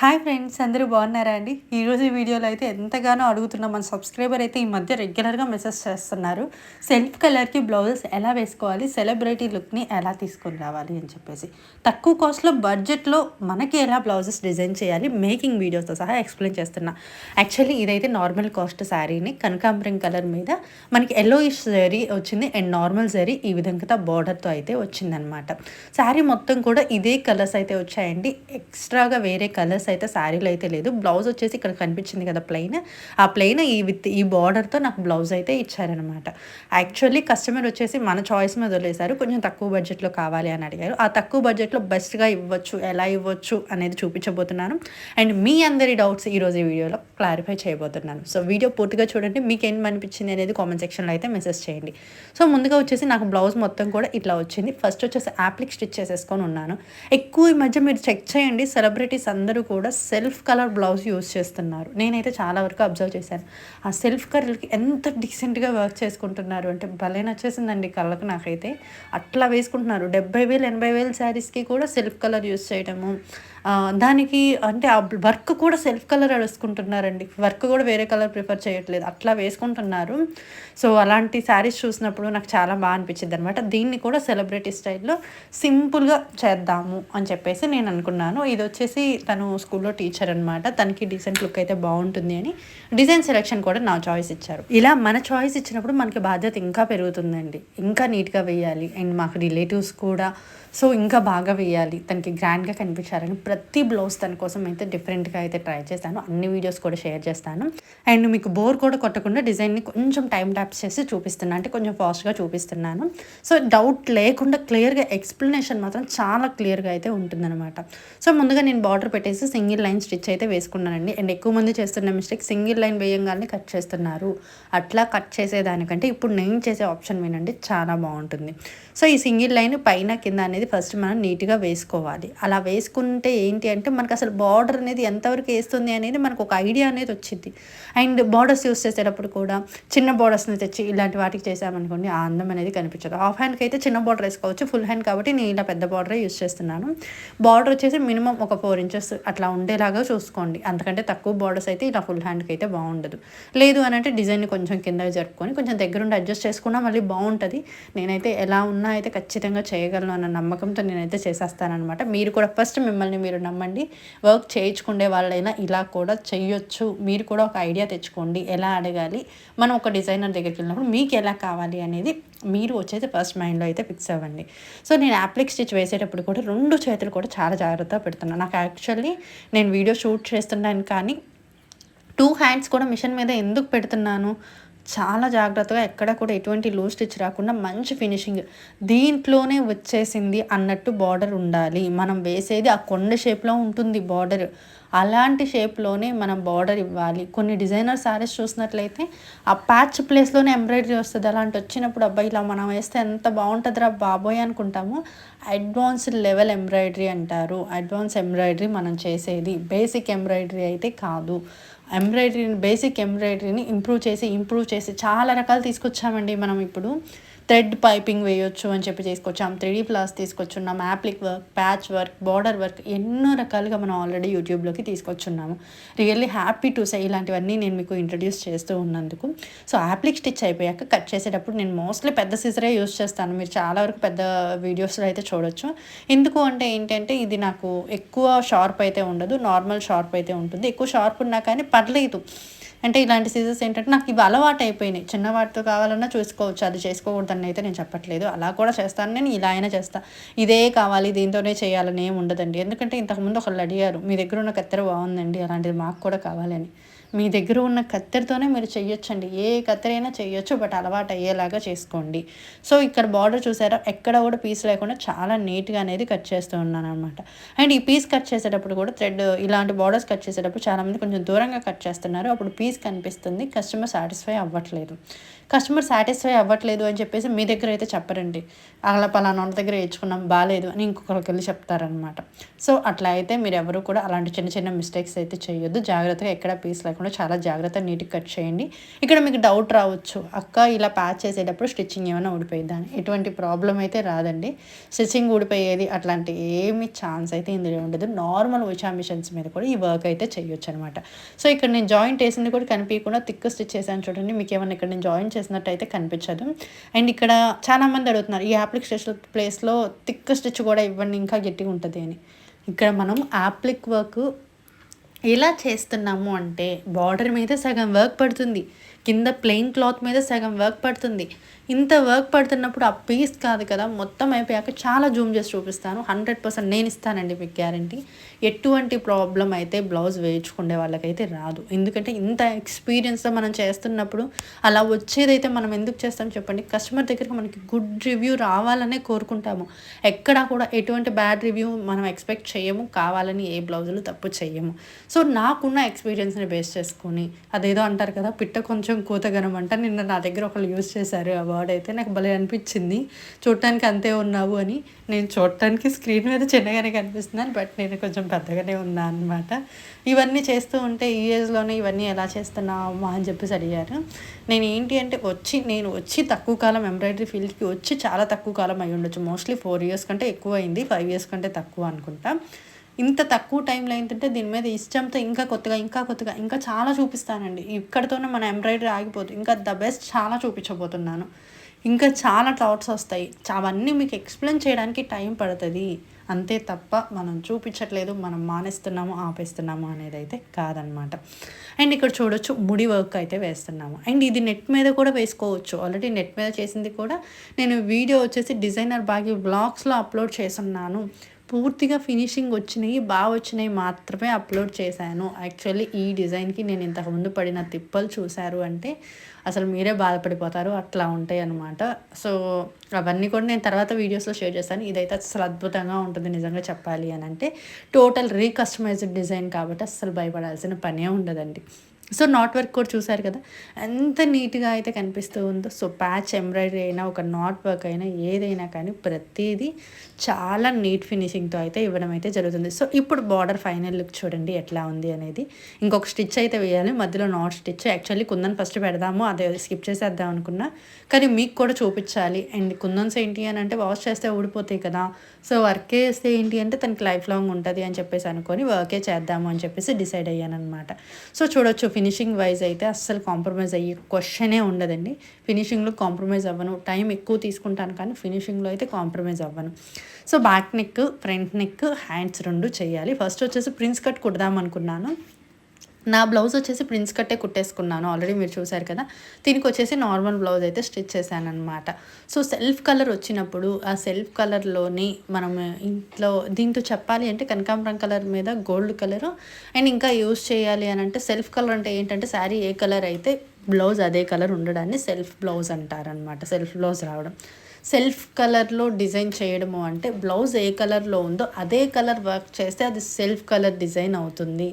Hi friends అందరూ బాగున్నారా అండి? ఈరోజు వీడియోలో అయితే ఎంతగానో అడుగుతున్న మన సబ్స్క్రైబర్ అయితే ఈ మధ్య రెగ్యులర్గా మెసేజ్ చేస్తున్నారు. సెల్ఫ్ కలర్కి బ్లౌజెస్ ఎలా వేసుకోవాలి సెలబ్రిటీ లుక్ని ఎలా తీసుకొని రావాలి అని చెప్పేసి. తక్కువ కాస్ట్లో బడ్జెట్లో మనకి ఎలా బ్లౌజెస్ డిజైన్ చేయాలి మేకింగ్ వీడియోస్తో సహా ఎక్స్ప్లెయిన్ చేస్తున్నా. యాక్చువల్లీ ఇదైతే నార్మల్ కాస్ట్ శారీని కనకాంబరం కలర్ మీద మనకి ఎల్లో ఇష్ జరీ వచ్చింది అండ్ నార్మల్ జరీ ఈ విధంగా బార్డర్తో అయితే వచ్చిందనమాట శారీ మొత్తం కూడా ఇదే కలర్స్ అయితే వచ్చాయండి. ఎక్స్ట్రాగా వేరే కలర్స్ అయితే శారీలో అయితే లేదు. బ్లౌజ్ వచ్చేసి ఇక్కడ కనిపించింది కదా ప్లెయిన్. ఆ ప్లెయిన్ ఈ విత్ ఈ బార్డర్తో నాకు బ్లౌజ్ అయితే ఇచ్చారనమాట యాక్చువల్లీ కస్టమర్ వచ్చేసి మన చాయిస్ మీద వదిలేశారు. కొంచెం తక్కువ బడ్జెట్లో కావాలి అని అడిగారు. ఆ తక్కువ బడ్జెట్లో బెస్ట్గా ఇవ్వచ్చు ఎలా ఇవ్వచ్చు అనేది చూపించబోతున్నాను. అండ్ మీ అందరి డౌట్స్ ఈరోజు ఈ వీడియోలో క్లారిఫై చేయబోతున్నాను. సో వీడియో పూర్తిగా చూడండి. మీకు ఏం అనిపించింది అనేది కామెంట్ సెక్షన్లో అయితే మెసేజ్ చేయండి. సో ముందుగా వచ్చేసి నాకు బ్లౌజ్ మొత్తం కూడా ఇట్లా వచ్చింది. ఫస్ట్ వచ్చేసి యాప్లిక్ స్టిచ్ చేసేసుకొని ఉన్నాను. ఎక్కువ ఈ మధ్య మీరు చెక్ చేయండి. సెలబ్రిటీస్ అందరూ కూడా కూడా సెల్ఫ్ కలర్ బ్లౌజ్ యూస్ చేస్తున్నారు. నేనైతే చాలా వరకు అబ్జర్వ్ చేశాను. ఆ సెల్ఫ్ కలర్కి ఎంత డీసెంట్గా వర్క్ చేసుకుంటున్నారు అంటే భలే నచ్చేసిందండి కళ్ళకు నాకైతే. అట్లా వేసుకుంటున్నారు. డెబ్బై వేలు ఎనభై వేలు శారీస్కి కూడా సెల్ఫ్ కలర్ యూస్ చేయడము దానికి అంటే ఆ వర్క్ కూడా సెల్ఫ్ కలర్ వేసుకుంటున్నారండి. వర్క్ కూడా వేరే కలర్ ప్రిఫర్ చేయట్లేదు. అట్లా వేసుకుంటున్నారు. సో అలాంటి శారీస్ చూసినప్పుడు నాకు చాలా బాగా అనిపించింది అనమాట దీన్ని కూడా సెలబ్రిటీ స్టైల్లో సింపుల్గా చేద్దాము అని చెప్పేసి నేను అనుకున్నాను. ఇది వచ్చేసి తను స్కూల్లో టీచర్ అనమాట తనకి డీసెంట్ లుక్ అయితే బాగుంటుంది అని డిజైన్ సెలెక్షన్ కూడా నా చాయిస్ ఇచ్చారు. ఇలా మన చాయిస్ ఇచ్చినప్పుడు మనకి బాధ్యత ఇంకా పెరుగుతుందండి. ఇంకా నీట్గా వేయాలి. అండ్ మాకు రిలేటివ్స్ కూడా సో ఇంకా బాగా వేయాలి. తనకి గ్రాండ్గా కనిపించాలని ప్రతి బ్లౌజ్ తన కోసం అయితే డిఫరెంట్గా అయితే ట్రై చేస్తాను. అన్ని వీడియోస్ కూడా షేర్ చేస్తాను. అండ్ మీకు బోర్ కూడా కొట్టకుండా డిజైన్ని కొంచెం టైం ట్యాప్స్ చేసి చూపిస్తున్నాను అంటే కొంచెం ఫాస్ట్గా చూపిస్తున్నాను. సో డౌట్ లేకుండా క్లియర్గా ఎక్స్ప్లెనేషన్ మాత్రం చాలా క్లియర్గా అయితే ఉంటుందన్నమాట. సో ముందుగా నేను బార్డర్ పెట్టేసి సింగిల్ లైన్ స్టిచ్ అయితే వేసుకున్నానండి. అండ్ ఎక్కువ మంది చేస్తున్న మిస్టేక్ సింగిల్ లైన్ వేయంగానే కట్ చేస్తున్నారు. అట్లా కట్ చేసేదానికంటే ఇప్పుడు నేను చేసే ఆప్షన్ వినండి. చాలా బాగుంటుంది. సో ఈ సింగిల్ లైన్ పైన కింద అనేది ఫస్ట్ మనం నీట్గా వేసుకోవాలి. అలా వేసుకుంటే ఏంటి అంటే మనకు అసలు బార్డర్ అనేది ఎంతవరకు వేస్తుంది అనేది మనకు ఒక ఐడియా అనేది వచ్చింది. అండ్ బార్డర్స్ యూస్ చేసేటప్పుడు కూడా చిన్న బార్డర్స్ని తెచ్చి ఇలాంటి వాటికి చేసామనుకోండి ఆ అందం అనేది కనిపించదు. హాఫ్ హ్యాండ్కి అయితే చిన్న బార్డర్ వేసుకోవచ్చు ఫుల్ హ్యాండ్ కాబట్టి నేను ఇలా పెద్ద బార్డరే యూస్ చేస్తున్నాను. బార్డర్ వచ్చేసి మినిమం ఒక ఫోర్ ఇంచెస్ అట్లా ఉండేలాగా చూసుకోండి. అంతకంటే తక్కువ బార్డర్స్ అయితే ఇలా ఫుల్ హ్యాండ్కి అయితే బాగుండదు. లేదు అని అంటే డిజైన్ కొంచెం కింద జరుపుకొని కొంచెం దగ్గరుండి అడ్జస్ట్ చేసుకున్నా మళ్ళీ బాగుంటుంది. నేనైతే ఎలా ఉన్నా అయితే ఖచ్చితంగా చేయగలను అన్న నమ్మకంతో నేనైతే చేసేస్తానమాట మీరు కూడా ఫస్ట్ మిమ్మల్ని మీరు నమ్మండి. వర్క్ చేయించుకునే వాళ్ళైనా ఇలా కూడా చేయొచ్చు మీరు కూడా ఒక ఐడియా తెచ్చుకోండి. ఎలా అడగాలి? మనం ఒక డిజైనర్ దగ్గరికి వెళ్ళినప్పుడు మీకు ఎలా కావాలి అనేది మీరు వచ్చేసి ఫస్ట్ మైండ్లో అయితే ఫిక్స్ అవ్వండి. సో నేను యాప్లిక్ స్టిచ్ వేసేటప్పుడు కూడా రెండు చేతులు కూడా చాలా జాగ్రత్తగా పెడుతున్నాను. నాకు యాక్చువల్లీ నేను వీడియో షూట్ చేస్తున్నాను కానీ టూ హ్యాండ్స్ కూడా మిషన్ మీద ఎందుకు పెడుతున్నాను? చాలా జాగ్రత్తగా ఎక్కడ కూడా ఎటువంటి లూజ్ స్టిచ్ రాకుండా మంచి ఫినిషింగ్ దీంట్లోనే వచ్చేసింది అన్నట్టు బార్డర్ ఉండాలి. మనం వేసేది ఆ కొండ షేప్లో ఉంటుంది బార్డర్ అలాంటి షేప్లోనే మనం బార్డర్ ఇవ్వాలి. కొన్ని డిజైనర్ శారీస్ చూసినట్లయితే ఆ ప్యాచ్ ప్లేస్లోనే ఎంబ్రాయిడరీ వస్తుంది. అలాంటి వచ్చినప్పుడు అబ్బాయి ఇలా మనం వేస్తే ఎంత బాగుంటుందిరా బాబోయ్ అనుకుంటాము. అడ్వాన్స్డ్ లెవెల్ ఎంబ్రాయిడరీ అంటారు. అడ్వాన్స్ ఎంబ్రాయిడరీ మనం చేసేది. బేసిక్ ఎంబ్రాయిడరీ అయితే కాదు. ఎంబ్రాయిడరీని బేసిక్ ఎంబ్రాయిడరీని ఇంప్రూవ్ చేసి ఇంప్రూవ్ చేసి చాలా రకాలు తీసుకొచ్చామండి మనం ఇప్పుడు. థ్రెడ్ పైపింగ్ వేయొచ్చు అని చెప్పి తీసుకొచ్చాం త్రీ ప్లాస్ తీసుకొచ్చున్నాం applique work patch work border work ఎన్నో రకాలుగా మనం ఆల్రెడీ యూట్యూబ్లోకి తీసుకొచ్చున్నాము. రియల్లీ హ్యాపీ టు సే ఇలాంటివన్నీ నేను మీకు ఇంట్రడ్యూస్ చేస్తూ ఉన్నందుకు. సో యాప్లిక్ స్టిచ్ అయిపోయాక కట్ చేసేటప్పుడు నేను మోస్ట్లీ పెద్ద సీజరే యూస్ చేస్తాను. మీరు చాలా వరకు పెద్ద వీడియోస్లో అయితే చూడొచ్చు. ఎందుకు అంటే ఏంటంటే ఇది నాకు ఎక్కువ షార్ప్ అయితే ఉండదు నార్మల్ షార్ప్ అయితే ఉంటుంది. ఎక్కువ షార్ప్ ఉన్నా కానీ పర్లేదు. అంటే ఇలాంటి సీజన్స్ ఏంటంటే నాకు ఇవి అలవాటు అయిపోయినాయి చిన్న వాటితో కావాలన్నా చూసుకోవచ్చు అది చేసుకోకూడదని అయితే నేను చెప్పట్లేదు. అలా కూడా చేస్తాను. నేను ఇలా అయినా చేస్తాను ఇదే కావాలి దీంతోనే చేయాలని ఏమి ఉండదండి. ఎందుకంటే ఇంతకుముందు ఒకళ్ళు అడిగారు మీ దగ్గర ఉన్న కత్తెర బాగుందండి అలాంటిది మాకు కూడా కావాలని. మీ దగ్గర ఉన్న కత్తెరతోనే మీరు చేయొచ్చండి ఏ కత్తెరైనా చేయొచ్చు బట్ అలవాటు అయ్యేలాగా చేసుకోండి. సో ఇక్కడ బార్డర్ చూసారా? ఎక్కడ కూడా పీస్ లేకుండా చాలా నీట్గా అనేది కట్ చేస్తూ ఉన్నాను అనమాట అండ్ ఈ పీస్ కట్ చేసేటప్పుడు కూడా థ్రెడ్ ఇలాంటి బార్డర్స్ కట్ చేసేటప్పుడు చాలామంది కొంచెం దూరంగా కట్ చేస్తున్నారు. అప్పుడు పీస్ కనిపిస్తుంది. కస్టమర్ సాటిస్ఫై అవ్వట్లేదు. కస్టమర్ సాటిస్ఫై అవ్వట్లేదు అని చెప్పేసి మీ దగ్గర అయితే చెప్పరండి. అలా పలానా వాళ్ళ దగ్గర వేయించుకున్నాం బాగాలేదు అని ఇంకొకరికి వెళ్ళి చెప్తారనమాట సో అట్లా అయితే మీరు ఎవరు కూడా అలాంటి చిన్న చిన్న మిస్టేక్స్ అయితే చేయొద్దు జాగ్రత్తగా ఎక్కడ పీస్ లేకుండా చాలా జాగ్రత్త నీట్గా కట్ చేయండి. ఇక్కడ మీకు డౌట్ రావచ్చు అక్క ఇలా ప్యాచ్ చేసేటప్పుడు స్టిచ్చింగ్ ఏమైనా ఊడిపోయిద్దాని ఎటువంటి ప్రాబ్లం అయితే రాదండి. స్టిచ్చింగ్ ఊడిపోయేది అట్లాంటి ఏమి ఛాన్స్ అయితే ఇందులో ఉండదు. నార్మల్ ఉషా మిషన్స్ మీద కూడా ఈ వర్క్ అయితే చేయొచ్చు అనమాట సో ఇక్కడ నేను జాయింట్ వేసింది కూడా కనిపించకుండా థిక్ స్టిచ్ చేశాను చూడండి. మీకు ఏమైనా ఇక్కడ నేను జాయిన్ చేసినట్టు అయితే కనిపించదు. అండ్ ఇక్కడ చాలా మంది అడుగుతున్నారు ఈ అప్లికేషన్ ప్లేస్లో థిక్ స్టిచ్ కూడా ఇవ్వండి ఇంకా గట్టిగా ఉంటుంది అని. ఇక్కడ మనం యాప్లిక్ వర్క్ ఎలా చేస్తున్నాము అంటే బార్డర్ మీద సగం వర్క్ పడుతుంది. కింద ప్లెయిన్ క్లాత్ మీద సగం వర్క్ పడుతుంది. ఇంత వర్క్ పడుతున్నప్పుడు ఆ పీస్ కాదు కదా మొత్తం అయిపోయాక చాలా జూమ్ చేసి చూపిస్తాను. హండ్రెడ్ పర్సెంట్ నేను ఇస్తానండి మీకు గ్యారంటీ. ఎటువంటి ప్రాబ్లం అయితే బ్లౌజ్ వేయించుకునే వాళ్ళకైతే రాదు. ఎందుకంటే ఇంత ఎక్స్పీరియన్స్తో మనం చేస్తున్నప్పుడు అలా వచ్చేదైతే మనం ఎందుకు చేస్తాం చెప్పండి. కస్టమర్ దగ్గరికి మనకి గుడ్ రివ్యూ రావాలనే కోరుకుంటాము. ఎక్కడా కూడా ఎటువంటి బ్యాడ్ రివ్యూ మనం ఎక్స్పెక్ట్ చేయము. కావాలని ఏ బ్లౌజులు తప్పు చేయము. సో నాకున్న ఎక్స్పీరియన్స్ని బేస్ చేసుకొని అదేదో అంటారు కదా పిట్ట కొంచెం కూతగనం అంట. నిన్న నా దగ్గర ఒకళ్ళు యూజ్ చేశారు ఆ వర్డ్ అయితే. నాకు భలే అనిపించింది. చూడటానికి అంతే ఉన్నావు అని. నేను చూడటానికి స్క్రీన్ మీద చిన్నగానే కనిపిస్తున్నాను బట్ నేను కొంచెం పెద్దగానే ఉన్నా అనమాట ఇవన్నీ చేస్తూ ఉంటే ఈ ఏజ్లోనే ఇవన్నీ ఎలా చేస్తున్నావు అని చెప్పేసి అడిగారు. నేను ఏంటి అంటే వచ్చి నేను వచ్చి తక్కువ కాలం ఎంబ్రాయిడరీ ఫీల్డ్కి వచ్చి చాలా తక్కువ కాలం అయి ఉండొచ్చు మోస్ట్లీ ఫోర్ ఇయర్స్ కంటే ఎక్కువ అయింది. ఫైవ్ ఇయర్స్ కంటే తక్కువ అనుకుంటా. ఇంత తక్కువ టైంలో ఏంటంటే దీని మీద ఇష్టంతో ఇంకా కొత్తగా ఇంకా కొత్తగా ఇంకా చాలా చూపిస్తానండి. ఇక్కడతోనే మన ఎంబ్రాయిడరీ ఆగిపోదు. ఇంకా ద బెస్ట్ చాలా చూపించబోతున్నాను. ఇంకా చాలా థాట్స్ వస్తాయి. అవన్నీ మీకు ఎక్స్ప్లెయిన్ చేయడానికి టైం పడుతుంది. అంతే తప్ప మనం చూపించట్లేదు మనం మానేస్తున్నాము ఆపేస్తున్నాము అనేది అయితే కాదనమాట. అండ్ ఇక్కడ చూడొచ్చు ముడి వర్క్ అయితే వేస్తున్నాము. అండ్ ఇది నెట్ మీద కూడా వేసుకోవచ్చు. ఆల్రెడీ నెట్ మీద చేసింది కూడా నేను వీడియో వచ్చేసి డిజైనర్ బాగా బ్లాగ్స్లో అప్లోడ్ చేస్తున్నాను. పూర్తిగా ఫినిషింగ్ వచ్చినాయి బాగా వచ్చినాయి మాత్రమే అప్లోడ్ చేశాను. యాక్చువల్లీ ఈ డిజైన్కి నేను ఇంతకుముందు పడిన తిప్పలు చూశారు అంటే అసలు మీరే బాధపడిపోతారు అట్లా ఉంటాయి అనమాట సో అవన్నీ కూడా నేను తర్వాత వీడియోస్లో షేర్ చేస్తాను. ఇదైతే అసలు అద్భుతంగా ఉంటుంది నిజంగా చెప్పాలి అని అంటే టోటల్ రీకస్టమైజ్డ్ డిజైన్ కాబట్టి అసలు భయపడాల్సిన పనే ఉండదండి. సో నాట్ వర్క్ కూడా చూసారు కదా ఎంత నీట్గా అయితే కనిపిస్తూ ఉందో. సో ప్యాచ్ ఎంబ్రాయిడరీ అయినా ఒక నాట్ వర్క్ అయినా ఏదైనా కానీ ప్రతిదీ చాలా నీట్ ఫినిషింగ్తో అయితే ఇవ్వడం అయితే జరుగుతుంది. సో ఇప్పుడు బార్డర్ ఫైనల్ లుక్ చూడండి ఎట్లా ఉంది అనేది. ఇంకొక స్టిచ్ అయితే వేయాలి మధ్యలో knot stitch. Actually kundan first పెడదాము అదే స్కిప్ చేసేద్దాం అనుకున్నా. కానీ మీకు కూడా చూపించాలి. అండ్ కుందన్స్ ఏంటి అని అంటే వాష్ చేస్తే ఊడిపోతాయి కదా. సో వర్క్ చేస్తే ఏంటి అంటే తనకి లైఫ్ లాంగ్ ఉంటుంది అని చెప్పేసి అనుకొని వర్కే చేద్దాము అని చెప్పేసి డిసైడ్ అయ్యాను అనమాట సో చూడొచ్చు ఫినిషింగ్ వైజ్ అయితే అస్సలు కాంప్రమైజ్ అయ్యే క్వశ్చనే ఉండదండి. ఫినిషింగ్లో కాంప్రమైజ్ అవ్వను. టైం ఎక్కువ తీసుకుంటాను కానీ ఫినిషింగ్లో అయితే కాంప్రమైజ్ అవ్వను. So back neck front neck hands రెండు చేయాలి. ఫస్ట్ వచ్చేసి ప్రిన్స్ కట్ కుడదాం అనుకున్నాను. నా బ్లౌజ్ వచ్చేసి ప్రిన్స్ కట్టే కుట్టేసుకున్నాను. ఆల్రెడీ మీరు చూసారు కదా. దీనికి వచ్చేసి నార్మల్ బ్లౌజ్ అయితే స్టిచ్ చేశాను అనమాట సో సెల్ఫ్ కలర్ వచ్చినప్పుడు ఆ సెల్ఫ్ కలర్లోని మనం ఇంట్లో దీంతో చెప్పాలి అంటే కనకాంబరం కలర్ మీద గోల్డ్ కలర్ అండ్ ఇంకా యూస్ చేయాలి అని అంటే సెల్ఫ్ కలర్ అంటే ఏంటంటే శారీ ఏ కలర్ అయితే బ్లౌజ్ అదే కలర్ ఉండడాన్ని సెల్ఫ్ బ్లౌజ్ అంటారనమాట సెల్ఫ్ బ్లౌజ్ రావడం. సెల్ఫ్ కలర్లో డిజైన్ చేయడము అంటే బ్లౌజ్ ఏ కలర్లో ఉందో అదే కలర్ వర్క్ చేస్తే అది సెల్ఫ్ కలర్ డిజైన్ అవుతుంది.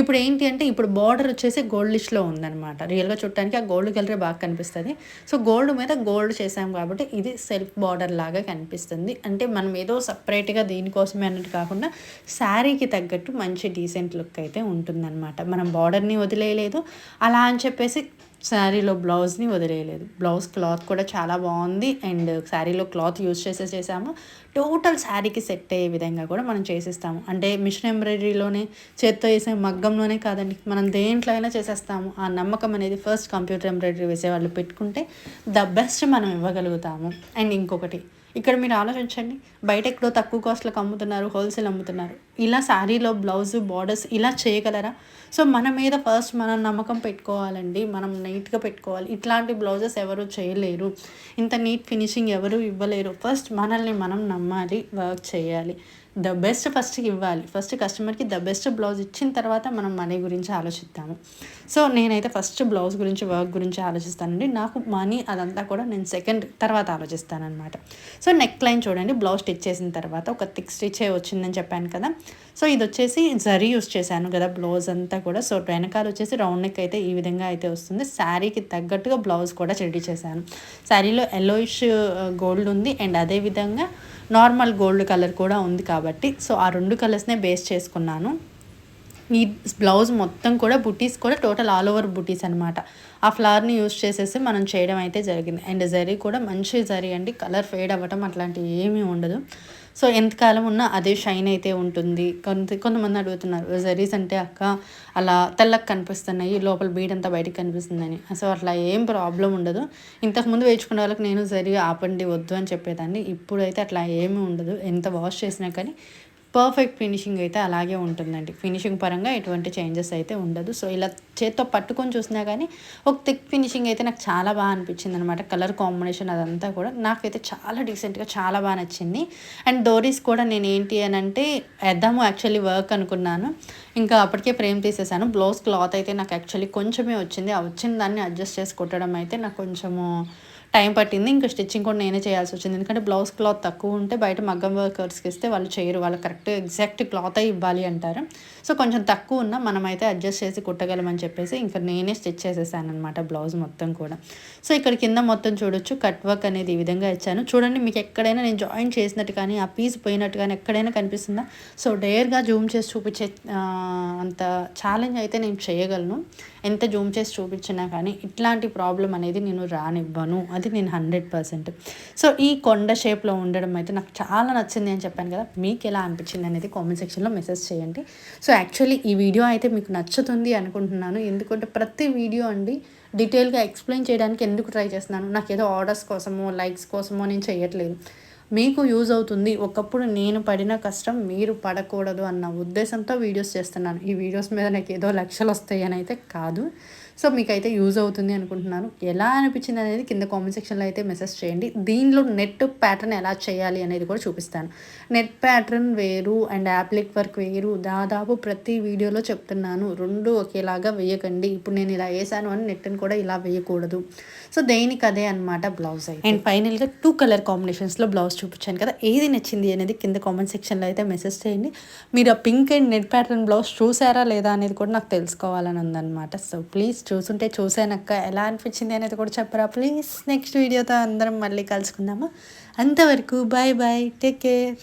ఇప్పుడు ఏంటి అంటే ఇప్పుడు బార్డర్ వచ్చేసి గోల్డ్ ఉందనమాట ఉందన్నమాట. రియల్గా చూడటానికి ఆ గోల్డ్ కలరే బాగా కనిపిస్తుంది. సో గోల్డ్ మీద గోల్డ్ చేసాం కాబట్టి ఇది సెల్ఫ్ బార్డర్ లాగా కనిపిస్తుంది. అంటే మనం ఏదో సపరేట్గా దీనికోసమే అన్నట్టు కాకుండా శారీకి తగ్గట్టు మంచి డీసెంట్ లుక్ అయితే ఉంటుందన్నమాట. మనం బార్డర్ని వదిలేయలేదు. అలా అని చెప్పేసి శారీలో బ్లౌజ్ని వదిలేయలేదు. బ్లౌజ్ క్లాత్ కూడా చాలా బాగుంది. అండ్ శారీలో క్లాత్ యూజ్ చేసే చేసాము. టోటల్ శారీకి సెట్ అయ్యే విధంగా కూడా మనం చేసేస్తాము. అంటే మిషన్ ఎంబ్రాయిడరీలోనే చేత్తో వేసే మగ్గంలోనే కాదండి మనం దేంట్లో అయినా చేసేస్తాము. ఆ నమ్మకం అనేది ఫస్ట్ కంప్యూటర్ ఎంబ్రాయిడరీ వేసే వాళ్ళు పెట్టుకుంటే ద బెస్ట్ మనం ఇవ్వగలుగుతాము. అండ్ ఇంకొకటి ఇక్కడ మీరు ఆలోచించండి. బయట ఎక్కడో తక్కువ కాస్ట్లకు అమ్ముతున్నారు హోల్సేల్ అమ్ముతున్నారు. ఇలా శారీలో బ్లౌజ్ బార్డర్స్ ఇలా చేయగలరా? సో మన మీద ఫస్ట్ మనం నమ్మకం పెట్టుకోవాలండి. మనం నీట్గా పెట్టుకోవాలి. ఇట్లాంటి బ్లౌజెస్ ఎవరు చేయలేరు. ఇంత నీట్ ఫినిషింగ్ ఎవరు ఇవ్వలేరు. ఫస్ట్ మనల్ని మనం నమ్మాలి వర్క్ చేయాలి. ద బెస్ట్ ఫస్ట్ ఇవ్వాలి. ఫస్ట్ కస్టమర్కి ద బెస్ట్ బ్లౌజ్ ఇచ్చిన తర్వాత మనం మనీ గురించి ఆలోచిద్దాము. సో నేనైతే ఫస్ట్ బ్లౌజ్ గురించి వర్క్ గురించి ఆలోచిస్తానండి. నాకు మనీ అదంతా కూడా నేను సెకండ్ తర్వాత ఆలోచిస్తానమాట సో నెక్ లైన్ చూడండి. బ్లౌజ్ స్టిచ్ చేసిన తర్వాత ఒక థిక్ స్టిచ్ వచ్చిందని చెప్పాను కదా. సో ఇది వచ్చేసి జరీ యూస్ చేశాను కదా బ్లౌజ్ అంతా కూడా. సో వెనకాల వచ్చేసి రౌండ్ నెక్ అయితే ఈ విధంగా అయితే వస్తుంది. శారీకి తగ్గట్టుగా బ్లౌజ్ కూడా రెడీ చేశాను. శారీలో ఎల్లోయిష్ గోల్డ్ ఉంది. అండ్ అదేవిధంగా నార్మల్ గోల్డ్ కలర్ కూడా ఉంది కాబట్టి. సో ఆ రెండు కలర్స్నే బేస్ చేసుకున్నాను. ఈ బ్లౌజ్ మొత్తం కూడా బుటీస్ కూడా టోటల్ ఆల్ ఓవర్ బుటీస్ అనమాట ఆ ఫ్లవర్ని యూస్ చేసేసి మనం చేయడం అయితే జరిగింది. అండ్ జరీ కూడా మంచి జరీ అండి. కలర్ ఫేడ్ అవ్వటం అట్లాంటివి ఏమీ ఉండదు. సో ఎంతకాలం ఉన్నా అదే షైన్ అయితే ఉంటుంది. కొంత కొంతమంది అడుగుతున్నారు జరీస్ అంటే అక్క అలా తెల్లకి కనిపిస్తున్నాయి లోపల బీడ్ అంతా బయటకు కనిపిస్తుందని. సో అట్లా ఏం ప్రాబ్లం ఉండదు. ఇంతకుముందు వేయించుకునే వాళ్ళకి నేను జరీ ఆపండి వద్దు అని చెప్పేదాన్ని. ఇప్పుడైతే అట్లా ఏమీ ఉండదు. ఎంత వాష్ చేసినా కానీ పర్ఫెక్ట్ ఫినిషింగ్ అయితే అలాగే ఉంటుందండి. ఫినిషింగ్ పరంగా ఎటువంటి చేంజెస్ అయితే ఉండదు. సో ఇలా చేత్తో పట్టుకొని చూసినా కానీ ఒక థిక్ ఫినిషింగ్ అయితే నాకు చాలా బాగా అనిపించింది అనమాట కలర్ కాంబినేషన్ అదంతా కూడా నాకైతే చాలా డీసెంట్గా చాలా బాగా నచ్చింది. అండ్ డోరీస్ కూడా నేను ఏంటి అని అంటే వేద్దాము యాక్చువల్లీ వర్క్ అనుకున్నాను. ఇంకా అప్పటికే ఫ్రేమ్ తీసేసాను. బ్లౌజ్ క్లాత్ అయితే నాకు యాక్చువల్లీ కొంచెమే వచ్చింది. ఆ వచ్చిన దాన్ని అడ్జస్ట్ చేసి కుట్టడం అయితే నాకు కొంచెము టైం పట్టింది. ఇంకా స్టిచ్చింగ్ కూడా నేనే చేయాల్సి వచ్చింది. ఎందుకంటే బ్లౌజ్ క్లాత్ తక్కువ ఉంటే బయట మగ్గం వర్కర్స్కి ఇస్తే వాళ్ళు చేయరు. వాళ్ళు కరెక్ట్ ఎగ్జాక్ట్ క్లాత్ ఇవ్వాలి అంటారు. సో కొంచెం తక్కువ ఉన్నా మనమైతే అడ్జస్ట్ చేసి కుట్టగలమని చెప్పేసి ఇంకా నేనే స్టిచ్ చేసేసాను అనమాట బ్లౌజ్ మొత్తం కూడా. సో ఇక్కడ కింద మొత్తం చూడొచ్చు. కట్ వర్క్ అనేది ఈ విధంగా ఇచ్చాను. చూడండి మీకు ఎక్కడైనా నేను జాయిన్ చేసినట్టు కానీ ఆ పీస్ పోయినట్టు కానీ ఎక్కడైనా కనిపిస్తుందా? సో డేర్గా జూమ్ చేసి చూపించే అంత ఛాలెంజ్ అయితే నేను చేయగలను. ఎంత జూమ్ చేసి చూపించినా కానీ ఇట్లాంటి ప్రాబ్లం అనేది నేను రానివ్వను. అది నేను హండ్రెడ్ పర్సెంట్. సో ఈ కొండ షేప్లో ఉండడం అయితే నాకు చాలా నచ్చింది అని చెప్పాను కదా. మీకు ఎలా అనిపించింది అనేది కామెంట్ సెక్షన్లో మెసేజ్ చేయండి. సో యాక్చువల్లీ ఈ వీడియో అయితే మీకు నచ్చుతుంది అనుకుంటున్నాను. ఎందుకంటే ప్రతి వీడియో అండి డీటెయిల్గా ఎక్స్ప్లెయిన్ చేయడానికి ఎందుకు ట్రై చేస్తున్నాను? నాకు ఏదో ఆర్డర్స్ కోసమో లైక్స్ కోసమో నేను చేయట్లేదు. మీకు యూజ్ అవుతుంది. ఒకప్పుడు నేను పడిన కష్టం మీరు పడకూడదు అన్న ఉద్దేశంతో వీడియోస్ చేస్తున్నాను. ఈ వీడియోస్ మీద నాకు ఏదో లక్షలు వస్తాయి అని అయితే కాదు. సో మీకైతే యూజ్ అవుతుంది అనుకుంటున్నాను. ఎలా అనిపించింది అనేది కింద కామెంట్ సెక్షన్లో అయితే మెసేజ్ చేయండి. దీనిలో నెట్ ప్యాటర్న్ ఎలా చేయాలి అనేది కూడా చూపిస్తాను. నెట్ ప్యాటర్న్ వేరు అండ్ యాప్లిక్ వర్క్ వేరు. దాదాపు ప్రతి వీడియోలో చెప్తున్నాను. రెండు ఒకేలాగా వేయకండి. ఇప్పుడు నేను ఇలా వేసాను అని నెట్ని కూడా ఇలా వేయకూడదు. సో దేనికి అదే అనమాట బ్లౌజ్ అయితే. అండ్ ఫైనల్గా టూ కలర్ కాంబినేషన్స్లో బ్లౌజ్ చూపించాను కదా. ఏది నచ్చింది అనేది కింద కామెంట్ సెక్షన్లో అయితే మెసేజ్ చేయండి. మీరు ఆ pink and net pattern blouse చూసారా లేదా అనేది కూడా నాకు తెలుసుకోవాలని ఉందన్నమాట. సో ప్లీజ్ చూసుంటే చూశానక్క. ఎలా అనిపించింది అనేది కూడా చెప్పరా. ప్లీజ్ నెక్స్ట్ వీడియోతో అందరం మళ్ళీ కలుసుకుందాము. అంతవరకు బాయ్ బాయ్ టేక్ కేర్.